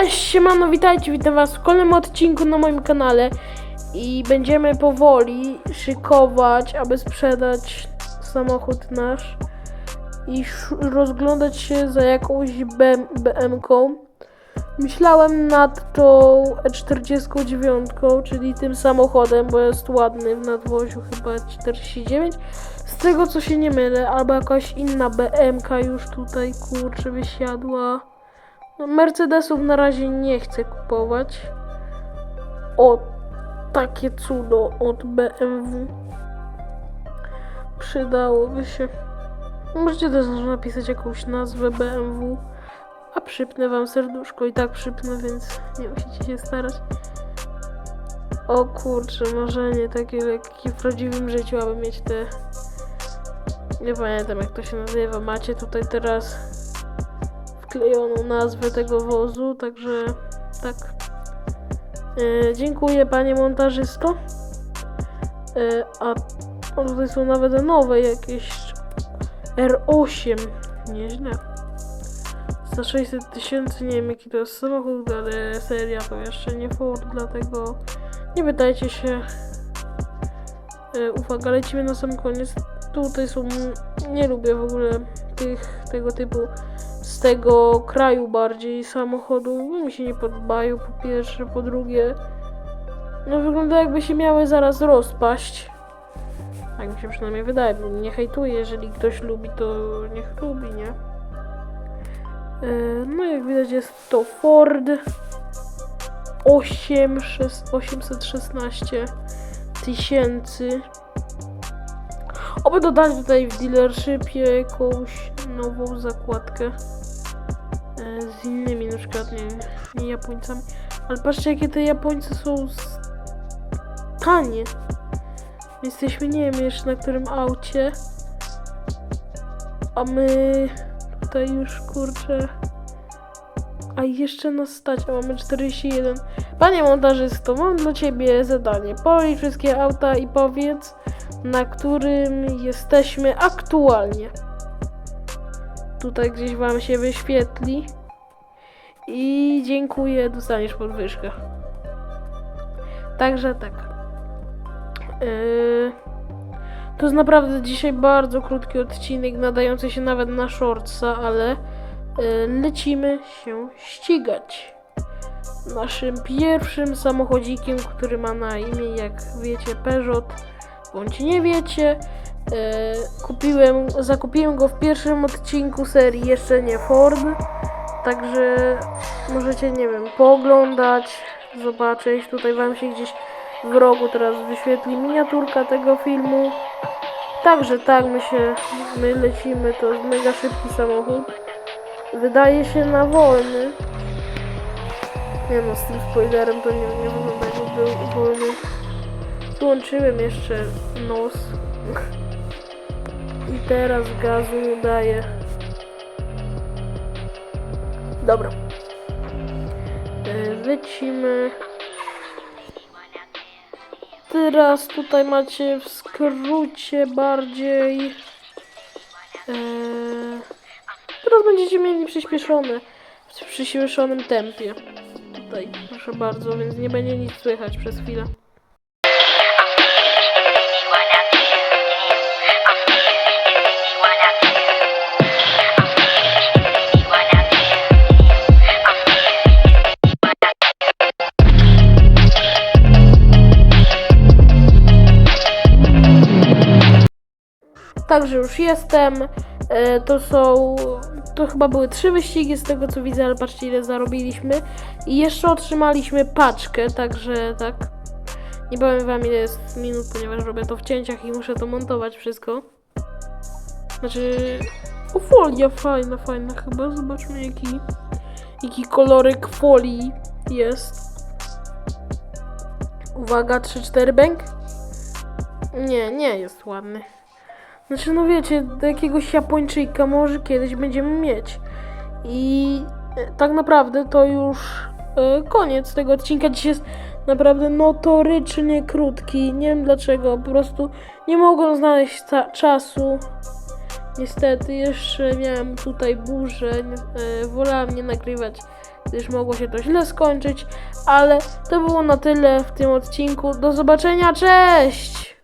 Cześć, siemano, witajcie, witam was w kolejnym odcinku na moim kanale i będziemy powoli szykować, aby sprzedać samochód nasz i rozglądać się za jakąś BM BM-ką. Myślałem nad tą E49, czyli tym samochodem, bo jest ładny w nadwoziu chyba 49. Z tego co się nie mylę, albo jakaś inna BM-ka już tutaj kurczę wysiadła. Mercedesów na razie nie chcę kupować. O, takie cudo od BMW. Przydałoby się. Możecie też napisać jakąś nazwę BMW. A przypnę wam serduszko i tak przypnę, więc nie musicie się starać. O kurczę, marzenie takie lekkie w prawdziwym życiu, aby mieć te... Nie pamiętam jak to się nazywa. Macie tutaj teraz wklejoną nazwę tego wozu, także tak. E, dziękuję panie montażysto. E, a o, tutaj są nawet nowe jakieś R8. Nieźle. Za 600 tysięcy, nie wiem jaki to jest samochód, ale seria to jeszcze nie Ford, dlatego nie pytajcie się. E, uwaga, lecimy na sam koniec. Tutaj są, nie lubię w ogóle tych, tego typu z tego kraju bardziej samochodu. Mi się nie podobają po pierwsze, po drugie no wygląda jakby się miały zaraz rozpaść. Tak mi się przynajmniej wydaje, nie hejtuję, jeżeli ktoś lubi to niech lubi, nie? E, No jak widać jest to Ford 8, 6, 816 tysięcy. Oby dodali tutaj w dealershipie jakąś nową zakładkę e, z innymi, na przykład nie, Japońcami. Ale patrzcie, jakie te Japońcy są tanie. Jesteśmy, nie wiem jeszcze na którym aucie. A my tutaj już kurczę. A jeszcze nas stać, a mamy 41. Panie montażysto, mam dla ciebie zadanie. Policz wszystkie auta i powiedz, na którym jesteśmy aktualnie. Tutaj gdzieś Wam się wyświetli. I dziękuję, dostaniesz podwyżkę. Także tak. Yy, to jest naprawdę dzisiaj bardzo krótki odcinek, nadający się nawet na shortsa, ale yy, lecimy się ścigać naszym pierwszym samochodzikiem, który ma na imię, jak wiecie, Peugeot bądź nie wiecie. E, kupiłem, zakupiłem go w pierwszym odcinku serii jeszcze nie Ford. Także możecie, nie wiem, pooglądać, zobaczyć. Tutaj wam się gdzieś w rogu teraz wyświetli miniaturka tego filmu. Także tak, my się, my lecimy, to jest mega szybki samochód. Wydaje się na wolny. Nie no, z tym spoilerem to nie, nie wygląda jakby był wolny. Włączyłem jeszcze nos. I teraz gazu daję. Dobra. E, Lecimy. Teraz tutaj macie w skrócie bardziej. E, teraz będziecie mieli przyspieszone. W przyspieszonym tempie. Tutaj, proszę bardzo, więc nie będzie nic słychać przez chwilę. Także już jestem. E, to są. To chyba były trzy wyścigi z tego co widzę, ale patrzcie ile zarobiliśmy. I jeszcze otrzymaliśmy paczkę, także tak. Nie powiem wam ile jest minut, ponieważ robię to w cięciach i muszę to montować wszystko. Znaczy. O folia fajna, fajna chyba. Zobaczmy jaki. Jaki kolorek folii jest. Uwaga, 3-4 bęk. Nie, nie jest ładny. Znaczy, no wiecie, do jakiegoś Japończyka może kiedyś będziemy mieć. I e, tak naprawdę to już e, koniec tego odcinka. Dziś jest naprawdę notorycznie krótki. Nie wiem dlaczego, po prostu nie mogłem znaleźć czasu. Niestety, jeszcze miałem tutaj burzę. E, wolałem nie nagrywać gdyż mogło się to źle skończyć, ale to było na tyle w tym odcinku. Do zobaczenia, cześć!